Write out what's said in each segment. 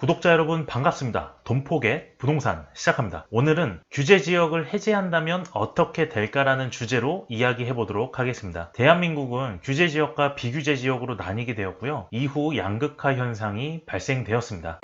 구독자 여러분 반갑습니다. 돈폭의 부동산 시작합니다. 오늘은 규제 지역을 해제한다면 어떻게 될까라는 주제로 이야기해 보도록 하겠습니다. 대한민국은 규제 지역과 비규제 지역으로 나뉘게 되었고요. 이후 양극화 현상이 발생되었습니다.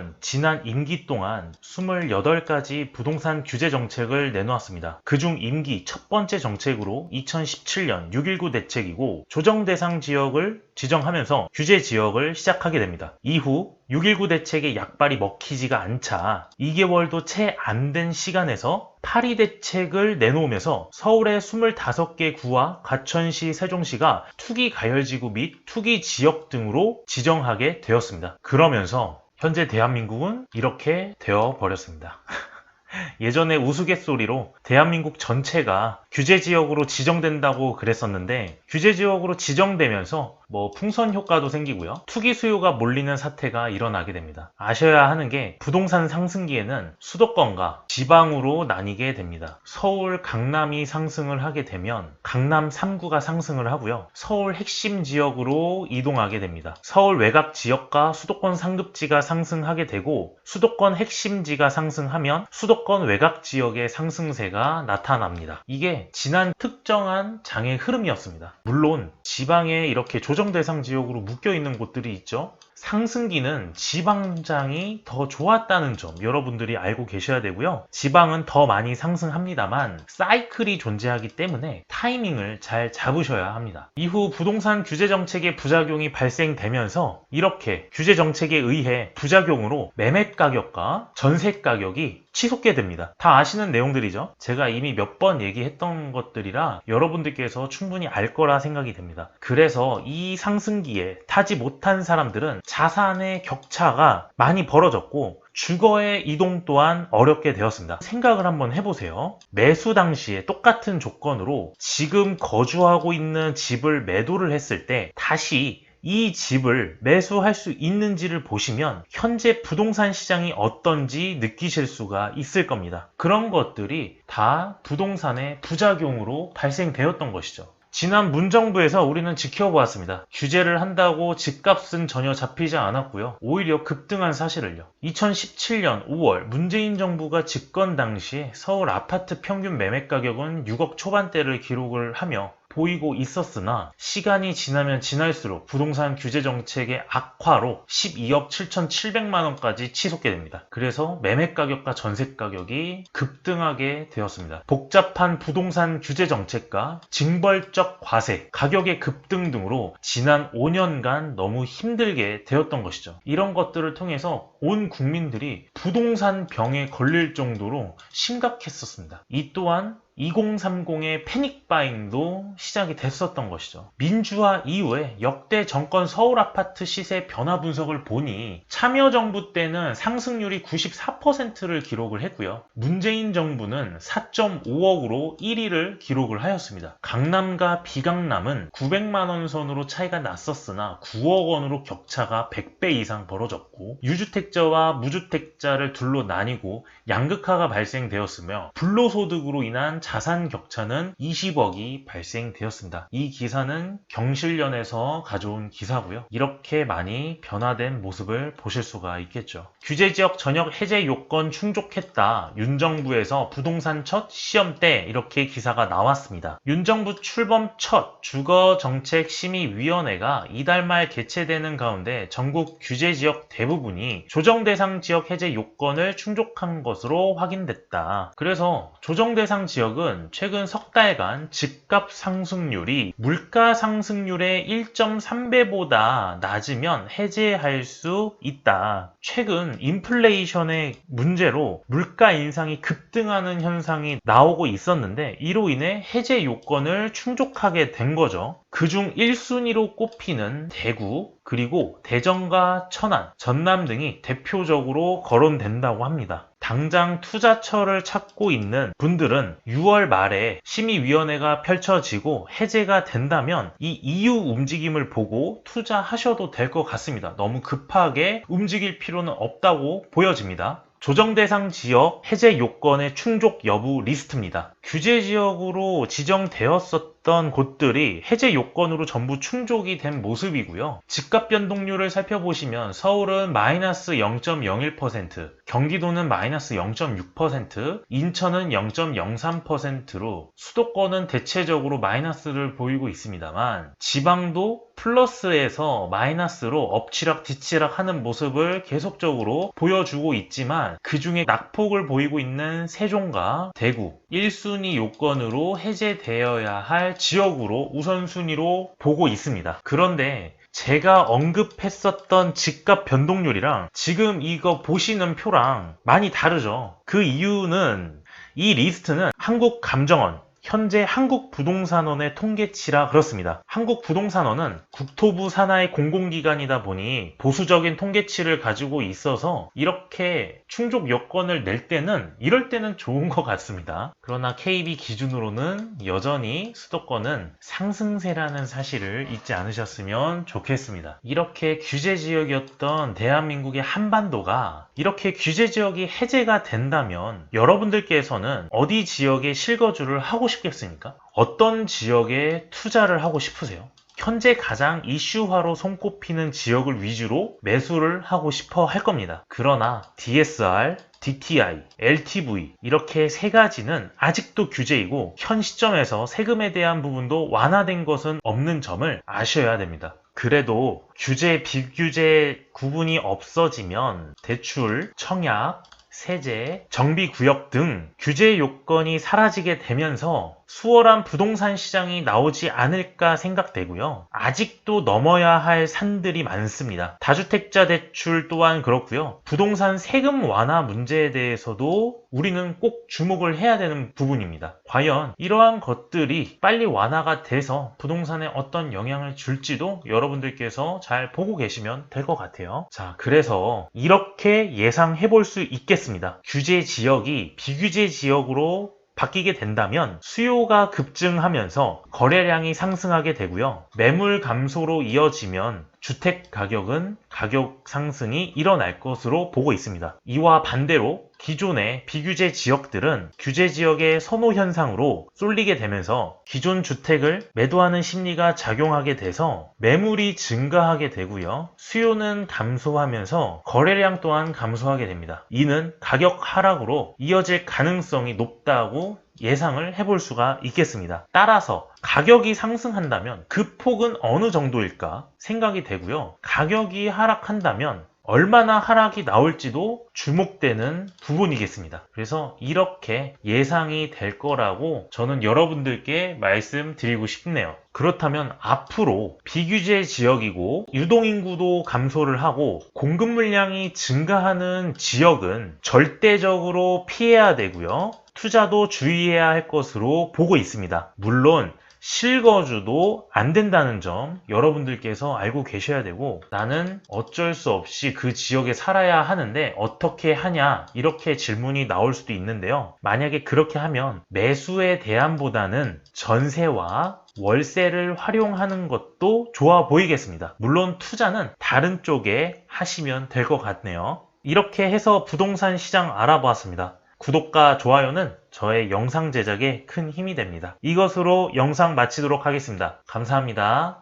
정부는 지난 임기 동안 28가지 부동산 규제 정책을 내놓았습니다. 그중 임기 첫 번째 정책으로 2017년 6.19 대책이고 조정 대상 지역을 지정하면서 규제 지역을 시작하게 됩니다. 이후 6.19 대책의 약발이 먹히지가 않자 2개월도 채 안 된 시간에서 파리 대책을 내놓으면서 서울의 25개 구와 과천시, 세종시가 투기 가열지구 및 투기 지역 등으로 지정하게 되었습니다. 그러면서 현재 대한민국은 이렇게 되어 버렸습니다. 예전에 우스갯소리로 대한민국 전체가 규제 지역으로 지정된다고 그랬었는데 규제 지역으로 지정되면서 뭐 풍선 효과도 생기고요. 투기 수요가 몰리는 사태가 일어나게 됩니다. 아셔야 하는 게 부동산 상승기에는 수도권과 지방으로 나뉘게 됩니다. 서울, 강남이 상승을 하게 되면 강남 3구가 상승을 하고요. 서울 핵심 지역으로 이동하게 됩니다. 서울 외곽 지역과 수도권 상급지가 상승하게 되고 수도권 핵심지가 상승하면 수도권 외곽 지역의 상승세가 나타납니다. 이게 지난 특정한 장의 흐름이었습니다. 물론 지방에 이렇게 조정 조정 대상 지역으로 묶여 있는 곳들이 있죠. 상승기는 지방장이 더 좋았다는 점 여러분들이 알고 계셔야 되고요. 지방은 더 많이 상승합니다만 사이클이 존재하기 때문에 타이밍을 잘 잡으셔야 합니다. 이후 부동산 규제 정책의 부작용이 발생되면서 이렇게 규제 정책에 의해 부작용으로 매매 가격과 전세 가격이 치솟게 됩니다. 다 아시는 내용들이죠. 제가 이미 몇 번 얘기했던 것들이라 여러분들께서 충분히 알 거라 생각이 됩니다. 그래서 이 상승기에 타지 못한 사람들은 자산의 격차가 많이 벌어졌고 주거의 이동 또한 어렵게 되었습니다. 생각을 한번 해보세요. 매수 당시에 똑같은 조건으로 지금 거주하고 있는 집을 매도를 했을 때 다시 이 집을 매수할 수 있는지를 보시면 현재 부동산 시장이 어떤지 느끼실 수가 있을 겁니다. 그런 것들이 다 부동산의 부작용으로 발생되었던 것이죠. 지난 문정부에서 우리는 지켜보았습니다. 규제를 한다고 집값은 전혀 잡히지 않았고요. 오히려 급등한 사실을요. 2017년 5월 문재인 정부가 집권 당시에 서울 아파트 평균 매매 가격은 6억 초반대를 기록을 하며 보이고 있었으나 시간이 지나면 지날수록 부동산 규제 정책의 악화로 12억 7,700만 원까지 치솟게 됩니다. 그래서 매매 가격과 전세 가격이 급등하게 되었습니다. 복잡한 부동산 규제 정책과 징벌적 과세, 가격의 급등 등으로 지난 5년간 너무 힘들게 되었던 것이죠. 이런 것들을 통해서 온 국민들이 부동산 병에 걸릴 정도로 심각했었습니다. 이 또한 2030의 패닉 바잉도 시작이 됐었던 것이죠. 민주화 이후에 역대 정권 서울 아파트 시세 변화 분석을 보니 참여정부 때는 상승률이 94%를 기록을 했고요. 문재인 정부는 4.5억으로 1위를 기록을 하였습니다. 강남과 비강남은 900만원 선으로 차이가 났었으나 9억 원으로 격차가 100배 이상 벌어졌고 유주택자와 무주택자를 둘로 나뉘고 양극화가 발생되었으며 불로소득으로 인한 자산 격차는 20억이 발생되었습니다. 이 기사는 경실련에서 가져온 기사고요. 이렇게 많이 변화된 모습을 보실 수가 있겠죠. 규제 지역 전역 해제 요건 충족했다. 윤 정부에서 부동산 첫 시험 때 이렇게 기사가 나왔습니다. 윤 정부 출범 첫 주거 정책 심의위원회가 이달 말 개최되는 가운데 전국 규제 지역 대부분이 조정 대상 지역 해제 요건을 충족한 것으로 확인됐다. 그래서 조정 대상 지역 은 지역은 최근 석 달간 집값 상승률이 물가 상승률의 1.3배보다 낮으면 해제할 수 있다. 최근 인플레이션의 문제로 물가 인상이 급등하는 현상이 나오고 있었는데 이로 인해 해제 요건을 충족하게 된 거죠. 그중 1순위로 꼽히는 대구, 그리고 대전과 천안, 전남 등이 대표적으로 거론된다고 합니다. 당장 투자처를 찾고 있는 분들은 6월 말에 심의위원회가 펼쳐지고 해제가 된다면 이 이후 움직임을 보고 투자하셔도 될 것 같습니다. 너무 급하게 움직일 필요는 없다고 보여집니다. 조정 대상 지역 해제 요건의 충족 여부 리스트입니다. 규제 지역으로 지정되었었던 곳들이 해제 요건으로 전부 충족이 된 모습이고요. 집값 변동률을 살펴보시면 서울은 마이너스 0.01%, 경기도는 마이너스 0.6%, 인천은 0.03%로 수도권은 대체적으로 마이너스를 보이고 있습니다만 지방도 플러스에서 마이너스로 엎치락 뒤치락 하는 모습을 계속적으로 보여주고 있지만 그 중에 낙폭을 보이고 있는 세종과 대구 1순위 요건으로 해제되어야 할 지역으로 우선순위로 보고 있습니다. 그런데 제가 언급했었던 집값 변동률이랑 지금 이거 보시는 표랑 많이 다르죠. 그 이유는 이 리스트는 한국감정원 현재 한국부동산원의 통계치라 그렇습니다. 한국부동산원은 국토부 산하의 공공기관이다 보니 보수적인 통계치를 가지고 있어서 이렇게 충족 여건을 낼 때는 이럴 때는 좋은 것 같습니다. 그러나 KB 기준으로는 여전히 수도권은 상승세라는 사실을 잊지 않으셨으면 좋겠습니다. 이렇게 규제 지역이었던 대한민국의 한반도가 이렇게 규제 지역이 해제가 된다면 여러분들께서는 어디 지역에 실거주를 하고 싶 겠습니까? 어떤 지역에 투자를 하고 싶으세요? 현재 가장 이슈화로 손꼽히는 지역을 위주로 매수를 하고 싶어 할 겁니다. 그러나 DSR, DTI, LTV 이렇게 세 가지는 아직도 규제이고 현 시점에서 세금에 대한 부분도 완화된 것은 없는 점을 아셔야 됩니다. 그래도 규제, 비규제 구분이 없어지면 대출, 청약, 세제, 정비구역 등 규제 요건이 사라지게 되면서 수월한 부동산 시장이 나오지 않을까 생각되고요. 아직도 넘어야 할 산들이 많습니다. 다주택자 대출 또한 그렇고요. 부동산 세금 완화 문제에 대해서도 우리는 꼭 주목을 해야 되는 부분입니다. 과연 이러한 것들이 빨리 완화가 돼서 부동산에 어떤 영향을 줄지도 여러분들께서 잘 보고 계시면 될 것 같아요. 자, 그래서 이렇게 예상해 볼 수 있겠습니다. 규제 지역이 비규제 지역으로 바뀌게 된다면 수요가 급증하면서 거래량이 상승하게 되고요. 매물 감소로 이어지면 주택 가격은 가격 상승이 일어날 것으로 보고 있습니다. 이와 반대로 기존의 비규제 지역들은 규제 지역의 선호 현상으로 쏠리게 되면서 기존 주택을 매도하는 심리가 작용하게 돼서 매물이 증가하게 되고요. 수요는 감소하면서 거래량 또한 감소하게 됩니다. 이는 가격 하락으로 이어질 가능성이 높다고 예상을 해볼 수가 있겠습니다. 따라서 가격이 상승한다면 그 폭은 어느 정도일까 생각이 되고요. 가격이 하락한다면 얼마나 하락이 나올지도 주목되는 부분이겠습니다. 그래서 이렇게 예상이 될 거라고 저는 여러분들께 말씀드리고 싶네요. 그렇다면 앞으로 비규제 지역이고 유동인구도 감소를 하고 공급 물량이 증가하는 지역은 절대적으로 피해야 되고요. 투자도 주의해야 할 것으로 보고 있습니다. 물론 실거주도 안 된다는 점 여러분들께서 알고 계셔야 되고 나는 어쩔 수 없이 그 지역에 살아야 하는데 어떻게 하냐 이렇게 질문이 나올 수도 있는데요. 만약에 그렇게 하면 매수의 대안보다는 전세와 월세를 활용하는 것도 좋아 보이겠습니다. 물론 투자는 다른 쪽에 하시면 될 것 같네요. 이렇게 해서 부동산 시장 알아보았습니다. 구독과 좋아요는 저의 영상 제작에 큰 힘이 됩니다. 이것으로 영상 마치도록 하겠습니다. 감사합니다.